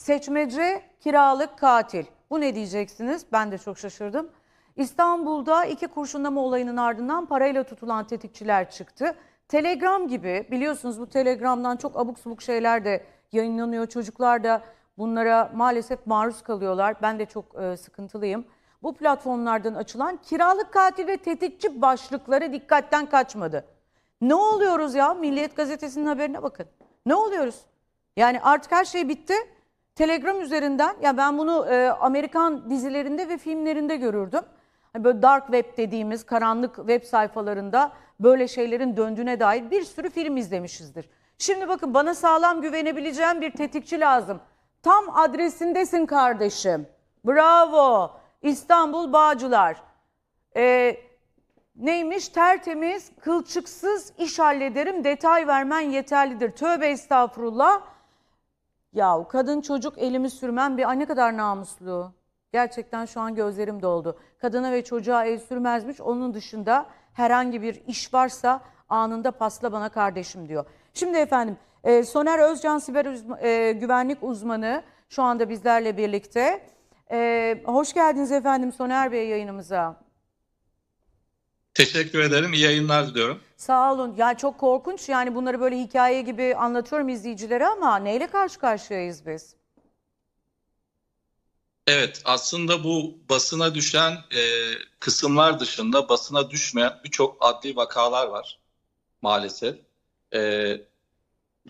Seçmece kiralık katil. Bu ne diyeceksiniz? Ben de çok şaşırdım. İstanbul'da iki kurşunlama olayının ardından parayla tutulan tetikçiler çıktı. Telegram gibi biliyorsunuz bu Telegram'dan çok abuk subuk şeyler de yayınlanıyor. Çocuklar da bunlara maalesef maruz kalıyorlar. Ben de çok e, sıkıntılıyım. Bu platformlardan açılan kiralık katil ve tetikçi başlıkları dikkatten kaçmadı. Ne oluyoruz ya? Milliyet Gazetesi'nin haberine bakın. Ne oluyoruz? Yani artık her şey bitti. Telegram üzerinden ya ben bunu e, Amerikan dizilerinde ve filmlerinde görürdüm. Hani böyle dark web dediğimiz karanlık web sayfalarında böyle şeylerin döndüğüne dair bir sürü film izlemişizdir. Şimdi bakın bana sağlam güvenebileceğim bir tetikçi lazım. Tam adresindesin kardeşim. Bravo. İstanbul Bağcılar. Ee, neymiş? Tertemiz, kılçıksız iş hallederim. Detay vermen yeterlidir. Tövbe estağfurullah. Ya kadın çocuk elimi sürmem bir ay ne kadar namuslu. Gerçekten şu an gözlerim doldu. Kadına ve çocuğa el sürmezmiş. Onun dışında herhangi bir iş varsa anında pasla bana kardeşim diyor. Şimdi efendim e, Soner Özcan siber uzma- e, güvenlik uzmanı şu anda bizlerle birlikte. E, hoş geldiniz efendim Soner Bey yayınımıza. Teşekkür ederim. İyi yayınlar diliyorum. Sağ olun. Ya çok korkunç yani bunları böyle hikaye gibi anlatıyorum izleyicilere ama neyle karşı karşıyayız biz? Evet, aslında bu basına düşen e, kısımlar dışında basına düşmeyen birçok adli vakalar var maalesef. E,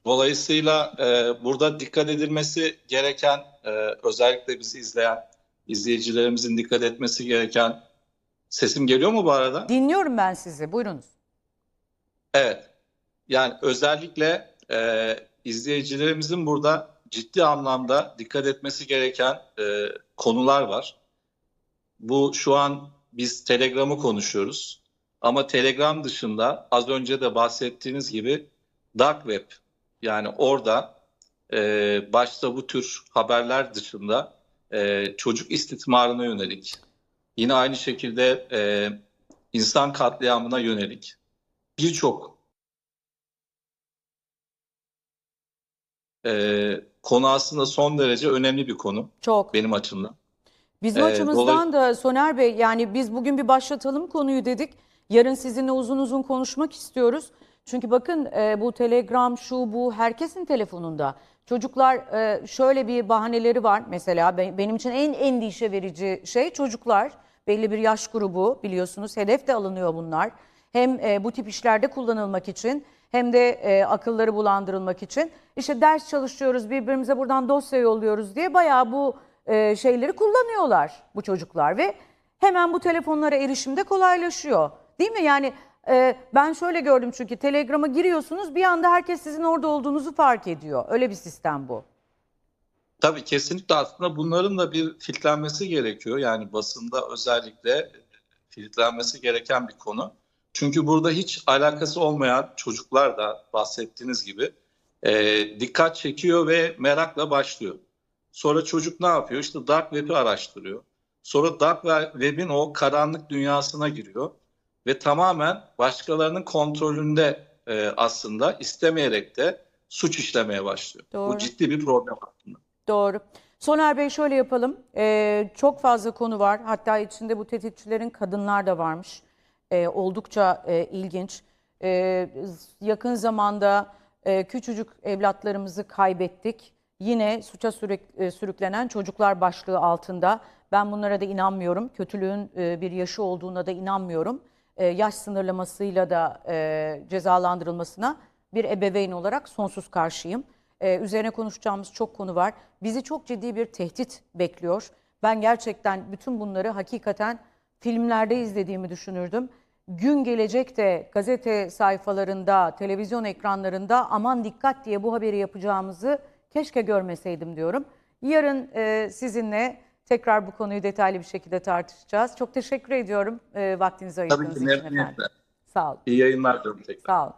dolayısıyla e, burada dikkat edilmesi gereken, e, özellikle bizi izleyen izleyicilerimizin dikkat etmesi gereken sesim geliyor mu bu arada? Dinliyorum ben sizi. Buyurunuz. Evet. Yani özellikle e, izleyicilerimizin burada ciddi anlamda dikkat etmesi gereken e, konular var. Bu şu an biz Telegram'ı konuşuyoruz. Ama Telegram dışında az önce de bahsettiğiniz gibi Dark Web yani orada e, başta bu tür haberler dışında e, çocuk istismarına yönelik yine aynı şekilde e, insan katliamına yönelik birçok e, konu aslında son derece önemli bir konu Çok. benim açımdan. Bizim Ee, açımızdan da Soner Bey yani biz bugün bir başlatalım konuyu dedik. Yarın sizinle uzun uzun konuşmak istiyoruz. Çünkü bakın e, bu Telegram şu bu herkesin telefonunda. Çocuklar e, şöyle bir bahaneleri var mesela be- benim için en endişe verici şey çocuklar. Belli bir yaş grubu biliyorsunuz hedef de alınıyor bunlar. Hem e, bu tip işlerde kullanılmak için hem de e, akılları bulandırılmak için. İşte ders çalışıyoruz birbirimize buradan dosya yolluyoruz diye bayağı bu şeyleri kullanıyorlar bu çocuklar ve hemen bu telefonlara erişimde kolaylaşıyor. Değil mi? Yani e, ben şöyle gördüm çünkü Telegram'a giriyorsunuz bir anda herkes sizin orada olduğunuzu fark ediyor. Öyle bir sistem bu. Tabii kesinlikle aslında bunların da bir filtrenmesi gerekiyor. Yani basında özellikle filtrenmesi gereken bir konu. Çünkü burada hiç alakası olmayan çocuklar da bahsettiğiniz gibi e, dikkat çekiyor ve merakla başlıyor. Sonra çocuk ne yapıyor? İşte Dark Web'i araştırıyor. Sonra Dark Web'in o karanlık dünyasına giriyor ve tamamen başkalarının kontrolünde e, aslında istemeyerek de suç işlemeye başlıyor. Doğru. Bu ciddi bir problem aslında. Doğru. Soner Bey şöyle yapalım. Ee, çok fazla konu var. Hatta içinde bu tetikçilerin kadınlar da varmış. Ee, oldukça e, ilginç. Ee, yakın zamanda e, küçücük evlatlarımızı kaybettik. Yine suça sürük- e, sürüklenen çocuklar başlığı altında. Ben bunlara da inanmıyorum. Kötülüğün e, bir yaşı olduğuna da inanmıyorum. E, yaş sınırlamasıyla da e, cezalandırılmasına bir ebeveyn olarak sonsuz karşıyım. Ee, üzerine konuşacağımız çok konu var. Bizi çok ciddi bir tehdit bekliyor. Ben gerçekten bütün bunları hakikaten filmlerde izlediğimi düşünürdüm. Gün gelecek de gazete sayfalarında, televizyon ekranlarında aman dikkat diye bu haberi yapacağımızı keşke görmeseydim diyorum. Yarın e, sizinle tekrar bu konuyu detaylı bir şekilde tartışacağız. Çok teşekkür ediyorum e, vaktinizi Tabii ayırdığınız ki için efendim. memnuniyetle. Sağ olun. İyi yayınlar diliyorum tekrar. Sağ olun.